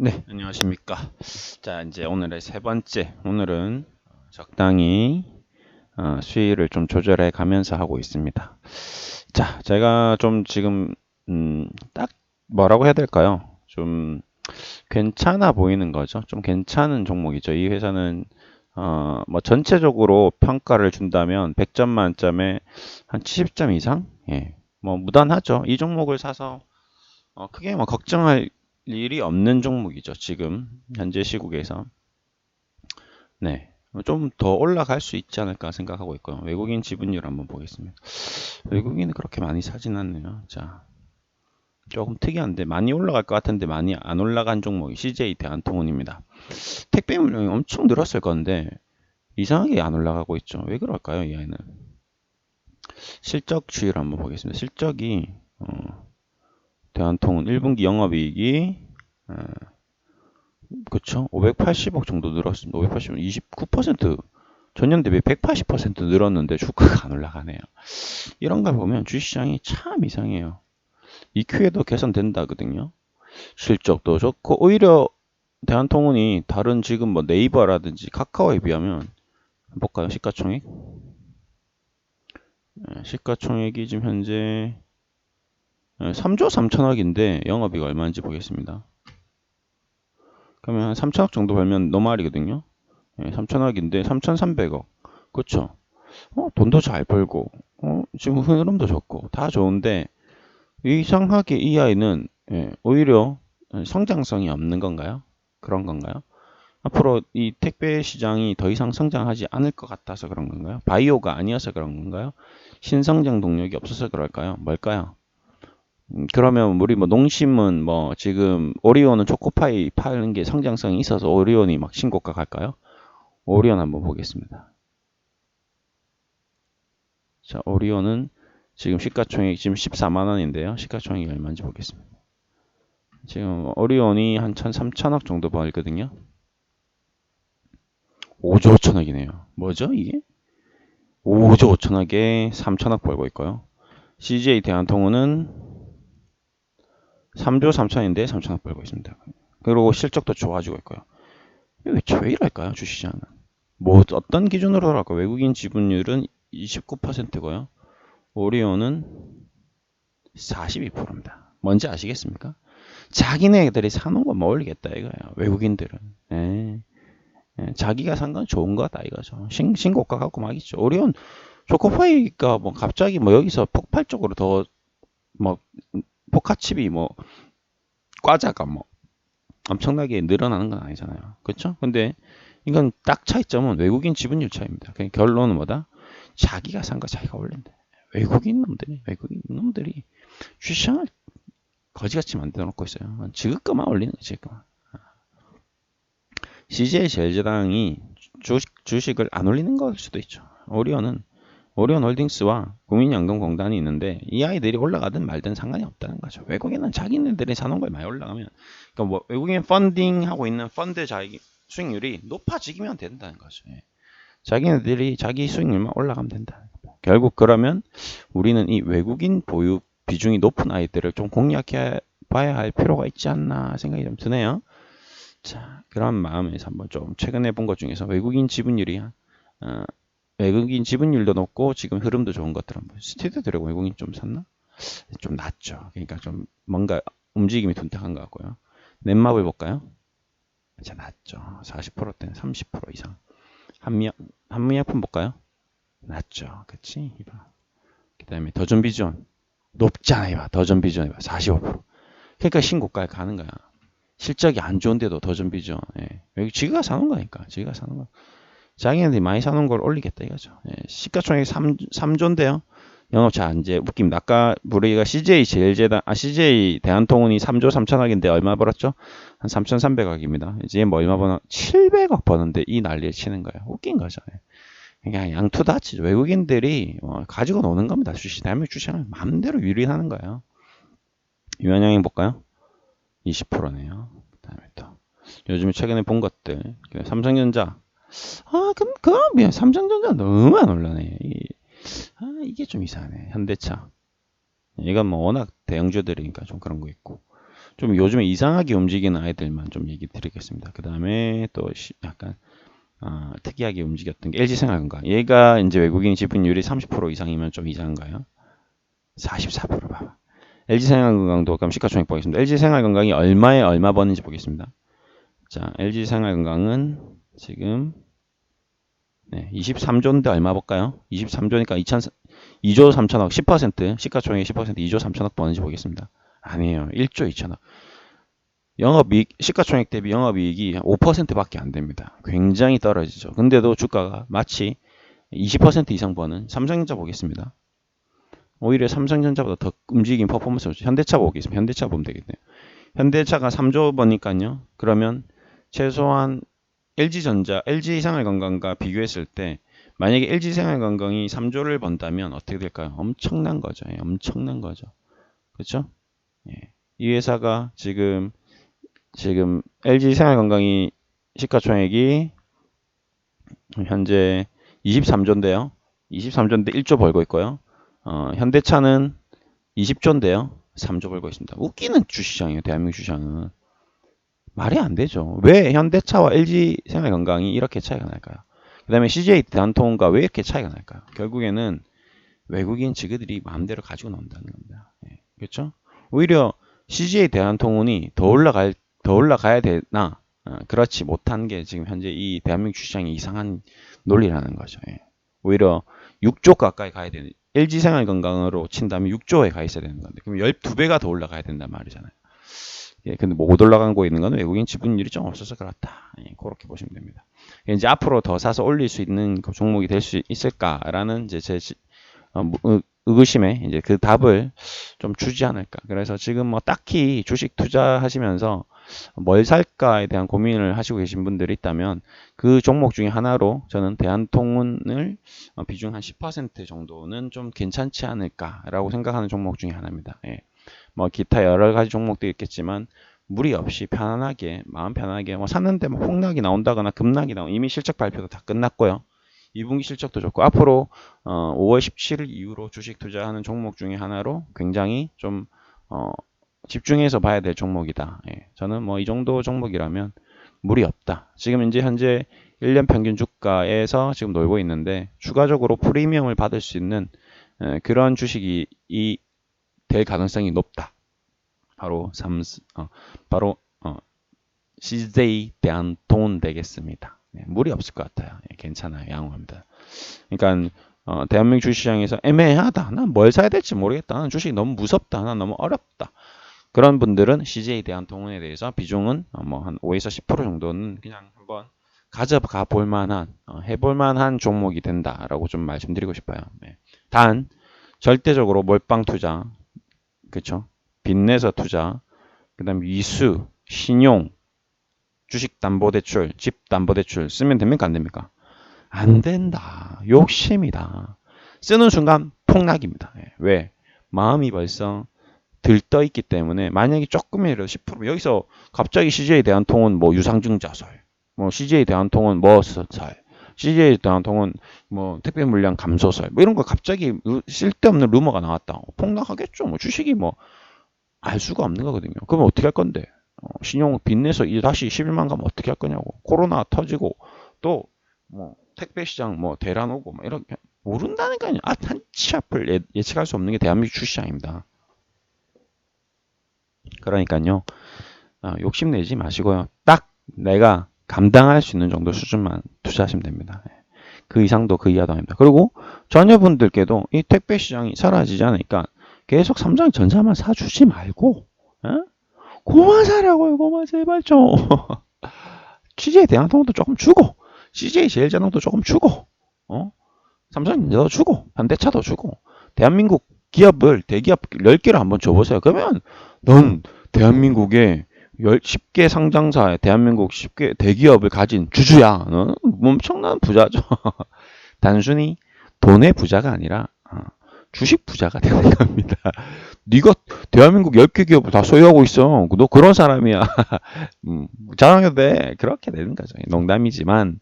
네, 안녕하십니까. 자, 이제 오늘의 세 번째. 오늘은 적당히 어, 수위를 좀 조절해 가면서 하고 있습니다. 자, 제가 좀 지금 음, 딱 뭐라고 해야 될까요? 좀 괜찮아 보이는 거죠. 좀 괜찮은 종목이죠. 이 회사는 어, 뭐 전체적으로 평가를 준다면 100점 만점에 한 70점 이상? 예. 뭐 무난하죠. 이 종목을 사서 어, 크게 뭐 걱정할 일이 없는 종목이죠. 지금 현재 시국에서. 네. 좀 더 올라갈 수 있지 않을까 생각하고 있고요. 외국인 지분율 한번 보겠습니다. 외국인은 그렇게 많이 사진 않네요. 자. 조금 특이한데 많이 올라갈 것 같은데 많이 안 올라간 종목이 CJ 대한통운입니다. 택배 물량이 엄청 늘었을 건데 이상하게 안 올라가고 있죠. 왜 그럴까요, 이 아이는? 실적 주의를 한번 보겠습니다. 실적이 어, 대한통운 1분기 영업이익이 어, 그쵸? 580억 정도 늘었습니다. 580억 29% 전년 대비 180% 늘었는데 주가가 안 올라가네요. 이런 걸 보면 주시장이 참 이상해요. EQ에도 개선된다거든요. 실적도 좋고 오히려 대한통운이 다른 지금 뭐 네이버라든지 카카오에 비하면 볼까요? 시가총액? 네, 시가총액이 지금 현재 3조 3천억인데 영업이익 얼마인지 보겠습니다. 그러면 한 3천억 정도 벌면 노말이거든요. 3천억인데 3,300억. 그쵸? 어, 돈도 잘 벌고, 어, 지금 흐름도 좋고, 다 좋은데, 이상하게 이 아이는 예, 오히려 성장성이 없는 건가요? 그런 건가요? 앞으로 이 택배 시장이 더 이상 성장하지 않을 것 같아서 그런 건가요? 바이오가 아니어서 그런 건가요? 신성장 동력이 없어서 그럴까요? 뭘까요? 음, 그러면 우리 뭐 농심은 뭐 지금 오리온은 초코파이 파는 게 성장성이 있어서 오리온이 막 신고가 갈까요? 오리온 한번 보겠습니다. 자, 오리온은 지금 시가총액 지금 14만 원인데요. 시가총액이 얼마인지 보겠습니다. 지금 오리온이 한 1,3천억 정도 벌거든요. 5조 5천억이네요. 뭐죠 이게? 5조 5천억에 3천억 벌고 있고요. CJ 대한통운은 3조 3천인데 3천억 벌고 있습니다. 그리고 실적도 좋아지고 있고요. 왜, 왜 이럴까요 주시장은? 뭐 어떤 기준으로 할까? 외국인 지분율은 29%고요. 오리온은 42%입니다. 뭔지 아시겠습니까? 자기네들이 사는 거 모르겠다 이거야. 외국인들은. 예. 예. 자기가 산 건 좋은 거다 이거죠. 신, 신고가 갖고 막 있죠. 오리온 초코파이가 뭐 갑자기 뭐 여기서 폭발적으로 더뭐 포카칩이 뭐 과자가 뭐 엄청나게 늘어나는 건 아니잖아요. 그렇죠? 근데 이건 딱 차이점은 외국인 지분율 차이입니다. 그러니까 결론은 뭐다? 자기가 산거 자기가 올린다. 외국인 놈들이 외국인 놈들이 주시장을 거지같이 만들어 놓고 있어요. 지급가만 올리는 거지 지급가만. CJ 제일제당이 주식, 주식을 안 올리는 걸 수도 있죠. 오리온은 오리온 홀딩스와 국민연금공단이 있는데 이 아이들이 올라가든 말든 상관이 없다는 거죠. 외국인은 자기네들이 사놓은 걸 많이 올라가면 그러니까 뭐 외국인 펀딩하고 있는 펀드 자기 수익률이 높아지기만 된다는 거죠. 예. 자기네들이 자기 수익률만 올라가면 된다. 결국 그러면 우리는 이 외국인 보유 비중이 높은 아이들을 좀 공략해 봐야 할 필요가 있지 않나 생각이 좀 드네요. 자, 그런 마음에서 한번 좀 최근에 본 것 중에서 외국인 지분율이 어, 외국인 지분율도 높고 지금 흐름도 좋은 것들 한번 스티드 드래곤 외국인 좀 샀나? 좀 낮죠. 그러니까 좀 뭔가 움직임이 둔탁한 것 같고요. 넷마블 볼까요? 자, 낮죠. 40%대는 30% 이상. 한미약, 한미약품 볼까요? 낮죠. 그치? 이봐. 그 다음에 더전 비전. 높잖아, 이봐. 더전 비전, 이봐. 45%. 그러니까 신고가에 가는 거야. 실적이 안 좋은데도 더전 비전. 예. 여기 지가 사는 거니까. 지가 사는 거. 자기네들이 많이 사는 걸 올리겠다 이거죠. 예. 시가총액 3, 3조인데요. 영업차 이제 웃깁니다. 아까 우리가 CJ 제일제당, 아 CJ 대한통운이 3조 3천억인데 얼마 벌었죠? 한 3,300억입니다. 이제 뭐 얼마 버나 700억 버는데 이 난리에 치는 거예요. 웃긴 거죠. 그냥 양투다 치죠. 외국인들이 어, 가지고 노는 겁니다. 주식, 대한민국 주식을 마음대로 유린하는 거예요. 유한양행 볼까요? 20%네요. 그 다음에 또 요즘에 최근에 본 것들 삼성전자 아 그럼 그럼 삼성전자 너무 안 올라네. 아, 이게 좀 이상하네. 현대차. 이건 뭐 워낙 대형주들이니까 좀 그런 거 있고. 좀 요즘에 이상하게 움직이는 아이들만 좀 얘기 드리겠습니다. 그 다음에 또 시- 약간 아, 특이하게 움직였던 게 LG생활건강. 얘가 이제 외국인 지분율이 30% 이상이면 좀 이상한가요? 44% 봐봐. LG생활건강도 그럼 시가총액 보겠습니다. LG생활건강이 얼마에 얼마 버는지 보겠습니다. 자, LG생활건강은 지금 네, 23조인데 얼마 볼까요? 23조니까 2천 2조 3천억 10% 시가총액 10% 2조 3천억 버는지 보겠습니다. 아니에요. 1조 2천억. 영업이익 시가총액 대비 영업이익이 5%밖에 안 됩니다. 굉장히 떨어지죠. 근데도 주가가 마치 20% 이상 버는 삼성전자 보겠습니다. 오히려 삼성전자보다 더 움직인 퍼포먼스를 죠 현대차 보겠습니다. 현대차 보면 되겠네요. 현대차가 3조 버니까요. 그러면 최소한 LG전자, LG생활건강과 비교했을 때 만약에 LG생활건강이 3조를 번다면 어떻게 될까요? 엄청난 거죠. 예, 엄청난 거죠. 그렇죠? 예. 이 회사가 지금 지금 LG생활건강이 시가총액이 현재 23조인데요. 23조인데 1조 벌고 있고요. 어, 현대차는 20조인데요. 3조 벌고 있습니다. 웃기는 주시장이에요. 대한민국 주시장은. 말이 안 되죠. 왜 현대차와 LG생활건강이 이렇게 차이가 날까요? 그 다음에 CJ 대한통운과 왜 이렇게 차이가 날까요? 결국에는 외국인 지그들이 마음대로 가지고 나온다는 겁니다. 예, 그렇죠? 오히려 CJ 대한통운이 더 올라갈 더 올라가야 되나? 어, 그렇지 못한 게 지금 현재 이 대한민국 주시장의 이상한 논리라는 거죠. 예. 오히려 6조 가까이 가야 되는 LG생활건강으로 친다면 6조에 가 있어야 되는 건데 그럼 12배가 더 올라가야 된단 말이잖아요. 예, 근데 못 올라가고 있는 건 외국인 지분율이 좀 없어서 그렇다. 예, 그렇게 보시면 됩니다. 이제 앞으로 더 사서 올릴 수 있는 그 종목이 될 수 있을까라는 이제 제 시- 어, 의구심에 이제 그 답을 좀 주지 않을까. 그래서 지금 뭐 딱히 주식 투자하시면서 뭘 살까에 대한 고민을 하시고 계신 분들이 있다면 그 종목 중에 하나로 저는 대한통운을 어, 비중 한 10% 정도는 좀 괜찮지 않을까라고 생각하는 종목 중에 하나입니다. 예. 뭐 기타 여러 가지 종목도 있겠지만 무리 없이 편안하게 마음 편하게 뭐 샀는데 뭐 폭락이 나온다거나 급락이 나오 이미 실적 발표도 다 끝났고요. 2분기 실적도 좋고 앞으로 어, 5월 17일 이후로 주식 투자하는 종목 중에 하나로 굉장히 좀 어, 집중해서 봐야 될 종목이다. 예, 저는 뭐 이 정도 종목이라면 무리 없다. 지금 이제 현재 1년 평균 주가에서 지금 놀고 있는데 추가적으로 프리미엄을 받을 수 있는 에, 그런 주식이 이, 될 가능성이 높다. 바로 삼스 어, 바로 어, CJ 대한통운 되겠습니다. 네, 무리 없을 것 같아요. 예, 괜찮아요. 양호합니다. 그러니까 어, 대한민국 주식시장에서 애매하다. 난 뭘 사야 될지 모르겠다. 나는 주식이 너무 무섭다. 난 너무 어렵다. 그런 분들은 CJ 대한통운에 대해서 비중은 어, 뭐한 5에서 10% 정도는 그냥 한번 가져가 볼 만한 어, 해볼 만한 종목이 된다라고 좀 말씀드리고 싶어요. 네. 단 절대적으로 몰빵 투자, 그렇죠? 빚내서 투자, 그 다음 위수, 신용, 주식담보대출, 집담보대출 쓰면 됩니까 안 됩니까? 안 된다. 욕심이다. 쓰는 순간 폭락입니다. 예. 왜? 마음이 벌써 들떠 있기 때문에 만약에 조금이라도 10% 여기서 갑자기 CJ 대한통운 뭐 유상증 자설, 뭐 CJ 대한통운 뭐설, CJ 대한통운 뭐 택배 물량 감소설, 뭐 이런 거 갑자기 루- 쓸데없는 루머가 나왔다. 폭락하겠죠. 뭐 주식이 뭐 알 수가 없는 거거든요. 그러면 어떻게 할 건데? 어, 신용 빚내서 이 다시 11만 가면 어떻게 할 거냐고. 코로나 터지고 또 뭐 택배 시장 뭐 대란 오고 뭐 이렇게 모른다니까요. 아, 한치 앞을 예, 예측할 수 없는 게 대한민국 주시장입니다. 그러니까요. 아, 욕심내지 마시고요. 딱 내가 감당할 수 있는 정도 수준만 투자하시면 됩니다. 예. 그 이상도 그 이하도 아닙니다. 그리고 자녀분들께도 이 택배 시장이 사라지지 않으니까 계속 삼성 전자만 사주지 말고, 어? 고만 사라고요, 고만 제발 좀. CJ 대한통운도 조금 주고, CJ 제일자동도 조금 주고, 어? 삼성전자도 주고, 현대차도 주고, 대한민국 기업을 대기업 10개를 한번 줘보세요. 그러면 넌 대한민국의 10개 상장사에 대한민국 10개 대기업을 가진 주주야. 너는 엄청난 부자죠. 단순히 돈의 부자가 아니라 어, 주식 부자가 되는 겁니다. 네가 대한민국 10개 기업을 다 소유하고 있어. 너 그런 사람이야. 음, 자랑해도 돼. 그렇게 되는 거죠. 농담이지만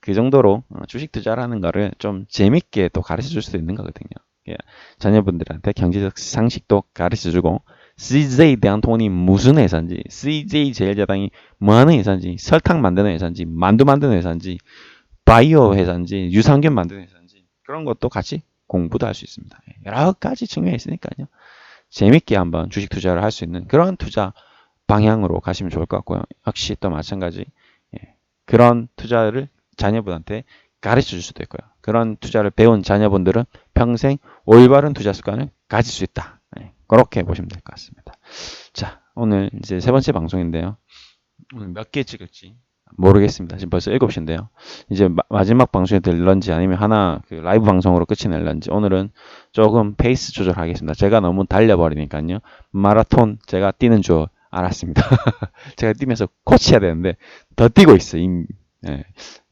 그 정도로 어, 주식 투자라는 거를 좀 재밌게 또 가르쳐 줄 수 있는 거거든요. 예, 자녀분들한테 경제적 상식도 가르쳐 주고 CJ 대한통운이 무슨 회사인지, CJ 제일제당이 뭐하는 회사인지, 설탕 만드는 회사인지, 만두 만드는 회사인지, 바이오 회사인지, 유산균 만드는 회사인지 그런 것도 같이 공부도 할 수 있습니다. 여러 가지 측면이 있으니까요. 재밌게 한번 주식 투자를 할 수 있는 그런 투자 방향으로 가시면 좋을 것 같고요. 역시 또 마찬가지 예, 그런 투자를 자녀분한테 가르쳐 줄 수도 있고요. 그런 투자를 배운 자녀분들은 평생 올바른 투자 습관을 가질 수 있다. 예, 그렇게 보시면 될 것 같습니다. 자, 오늘 이제 세 번째 방송인데요. 오늘 몇 개 찍을지 모르겠습니다. 지금 벌써 7시인데요. 이제 마, 지막 방송에 들런지 아니면 하나 그 라이브 방송으로 끝이 낼런지 오늘은 조금 페이스 조절하겠습니다. 제가 너무 달려버리니까요. 마라톤 제가 뛰는 줄 알았습니다. 제가 뛰면서 코치해야 되는데 더 뛰고 있어요. 임- 예,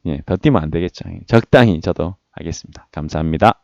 예, 더 뛰면 안 되겠죠. 적당히 저도 하겠습니다. 감사합니다.